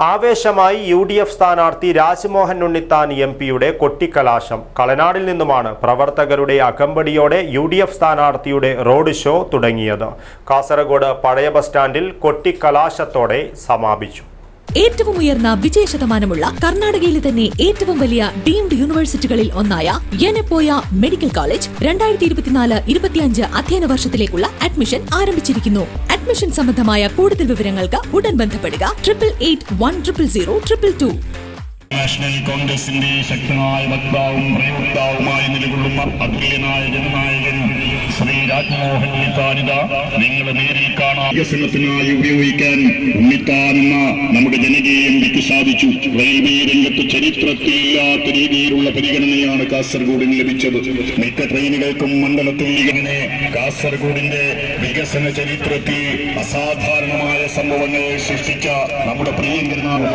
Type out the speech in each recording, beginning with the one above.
ആവേശമായി U D F സ്ഥാനാർത്ഥി Rajmohan Unnithan M പിയുടെ കൊട്ടിക്കലാശം. കളനാടിൽ നിന്നുമാണ് പ്രവർത്തകരുടെ അകമ്പടിയോടെ യു ഡി എഫ് സ്ഥാനാർത്ഥിയുടെ റോഡ് ഷോ തുടങ്ങിയത്. കാസർഗോഡ് പഴയ ബസ് സ്റ്റാൻഡിൽ കൊട്ടിക്കലാശത്തോടെ സമാപിച്ചു. ഏറ്റവും ഉയർന്ന വിജയ ശതമാനമുള്ള കർണാടകയിലെ തന്നെ ഏറ്റവും വലിയ ഡീംഡ് യൂണിവേഴ്സിറ്റികളിൽ ഒന്നായ യനപ്പോയ മെഡിക്കൽ കോളേജ് രണ്ടായിരത്തി ഇരുപത്തിനാല് ഇരുപത്തിയഞ്ച് അധ്യയന വർഷത്തിലേക്കുള്ള അഡ്മിഷൻ ആരംഭിച്ചിരിക്കുന്നു. അഡ്മിഷൻ സംബന്ധമായ കൂടുതൽ വിവരങ്ങൾക്ക് ഉടൻ ബന്ധപ്പെടുക. Triple eight one triple zero triple two national കോൺഗ്രസിന്റെ ശക്തനായ വക്താവും പ്രയോക്താവുമായി നിലകൊള്ളുന്ന അതുല്യനായ ജനനായകൻ ശ്രീ രാജ്മോഹൻ ഉണ്ണിത്താനിത നിങ്ങളെ നേരിൽ കാണാൻ വികസനത്തിനായി ഉപയോഗിക്കാൻ ഉണ്ണിത്താൻ എന്ന നമ്മുടെ ജനകീയ സാധിച്ചു. റെയിൽവേ രംഗത്ത് ചരിത്രത്തിലില്ലാത്ത രീതിയിലുള്ള പരിഗണനയാണ് കാസർഗോഡിന് ലഭിച്ചത്. മിക്ക ട്രെയിനുകൾക്കും മണ്ഡലത്തിൽ ഇങ്ങനെ കാസർഗോഡിന്റെ വികസന ചരിത്രത്തിൽ അസാധാരണമായ സംഭവങ്ങൾ സൃഷ്ടിച്ച നമ്മുടെ പ്രിയങ്കരനാണ്.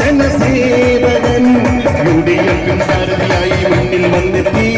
ജനസേവകൻ. യു ഡി എഫിൻ സാരഥിയായി മുന്നിൽ വന്നെത്തി.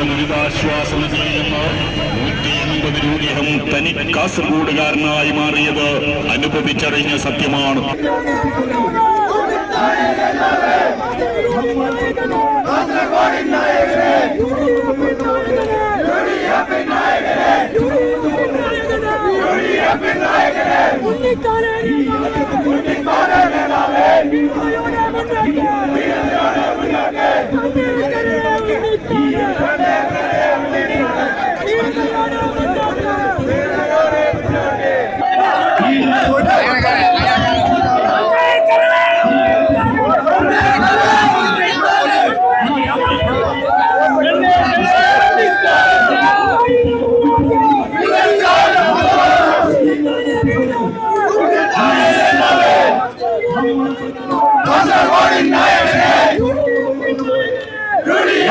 ദുരിതാശ്വാസ രൂപയും തനി കാസർഗോഡുകാരനായി മാറിയത് അനുഭവിച്ചറിഞ്ഞ സത്യമാണ്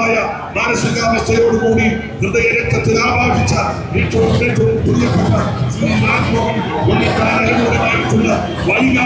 ായ മാനസികാവസ്ഥയോടുകൂടി ഹൃദയരക്തത്തിൽ ആവാഹിച്ച ഏറ്റവും ഏറ്റവും പ്രിയപ്പെട്ട ശ്രീ രാജ്മോഹൻ ഉണ്ണിത്താൻ വൈകാരിക